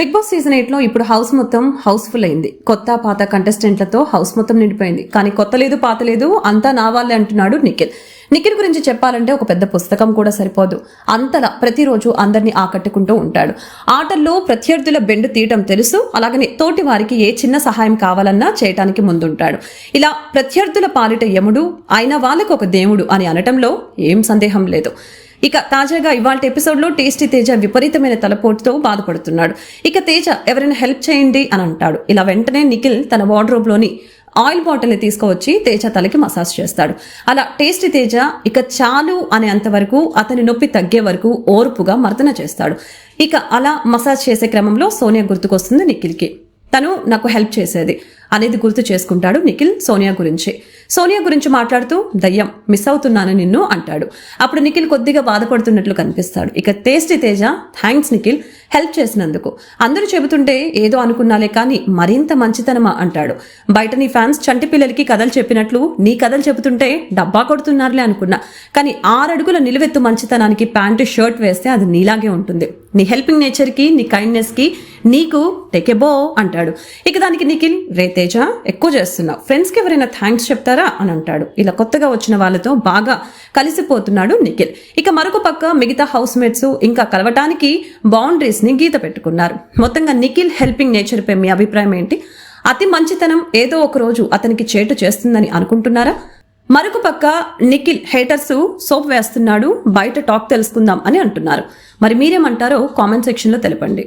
Big boss season ఎయిట్లో ఇప్పుడు house మొత్తం హౌస్ఫుల్ అయింది. కొత్త పాత కంటెస్టెంట్లతో హౌస్ మొత్తం నిండిపోయింది. కానీ కొత్త లేదు పాత లేదు అంతా నా వాళ్ళే అంటున్నాడు నిఖిల్. నిఖిల్ గురించి చెప్పాలంటే ఒక పెద్ద పుస్తకం కూడా సరిపోదు. అంతలా ప్రతిరోజు అందరినీ ఆకట్టుకుంటూ ఉంటాడు. ఆటల్లో ప్రత్యర్థుల బెండు తీయటం తెలుసు. అలాగనే తోటి వారికి ఏ చిన్న సహాయం కావాలన్నా చేయటానికి ముందుంటాడు. ఇలా ప్రత్యర్థుల పాలిట యముడు అయిన వాళ్ళకు ఒక దేవుడు అని అనటంలో ఏం సందేహం లేదు. ఇక తాజాగా ఇవాళ ఎపిసోడ్లో టేస్టీ తేజ విపరీతమైన తలపోటుతో బాధపడుతున్నాడు. ఇక తేజ ఎవరైనా హెల్ప్ చేయండి అని అంటాడు. ఇలా వెంటనే నిఖిల్ తన వార్డ్రోబ్లోని ఆయిల్ బాటిల్ని తీసుకువచ్చి తేజ తలకి మసాజ్ చేస్తాడు. అలా టేస్టీ తేజ ఇక చాలు అనేంత వరకు అతని నొప్పి తగ్గే వరకు ఓర్పుగా మర్దన చేస్తాడు. ఇక అలా మసాజ్ చేసే క్రమంలో సోనియా గుర్తుకొస్తుంది నిఖిల్కి. తను నాకు హెల్ప్ చేసేది. అనేది గుర్తు చేసుకుంటాడు నిఖిల్ సోనియా గురించి. సోనియా గురించి మాట్లాడుతూ దయ్యం మిస్ అవుతున్నాను నిన్ను అంటాడు. అప్పుడు నిఖిల్ కొద్దిగా బాధపడుతున్నట్లు కనిపిస్తాడు. ఇక tasty Teja thanks Nikhil help చేసినందుకు. అందరూ చెబుతుంటే ఏదో అనుకున్నాలే కానీ మరింత మంచితనమా అంటాడు. బయట నీ ఫ్యాన్స్ చంటి పిల్లలకి కథలు చెప్పినట్లు నీ కథలు చెబుతుంటే డబ్బా కొడుతున్నారులే అనుకున్నా. కానీ ఆరడుగుల నిలువెత్తు మంచితనానికి ప్యాంటు షర్ట్ వేస్తే అది నీలాగే ఉంటుంది. నీ హెల్పింగ్ నేచర్కి నీ కైండ్నెస్కి నీకు టెకెబో అంటాడు. ఇక దానికి నిఖిల్ రేతే తేజ ఎక్కువ చేస్తున్నావు. ఫ్రెండ్స్కి ఎవరైనా థ్యాంక్స్ చెప్తారా? అని అంటాడు. ఇలా కొత్తగా వచ్చిన వాళ్ళతో బాగా కలిసిపోతున్నాడు నిఖిల్. ఇక మరొక పక్క మిగతా హౌస్ మేట్స్ ఇంకా కలవటానికి బౌండరీస్ని గీత పెట్టుకున్నారు. మొత్తంగా నిఖిల్ హెల్పింగ్ నేచర్పై మీ అభిప్రాయం ఏంటి? అతి మంచితనం ఏదో ఒక రోజు అతనికి చేటు చేస్తుందని అనుకుంటున్నారా? మరొక పక్క నిఖిల్ హేటర్స్ సోప్ వేస్తున్నాడు బయట టాక్ తెలుసుకుందాం అని అంటున్నారు. మరి మీరేమంటారో కామెంట్ సెక్షన్లో తెలపండి.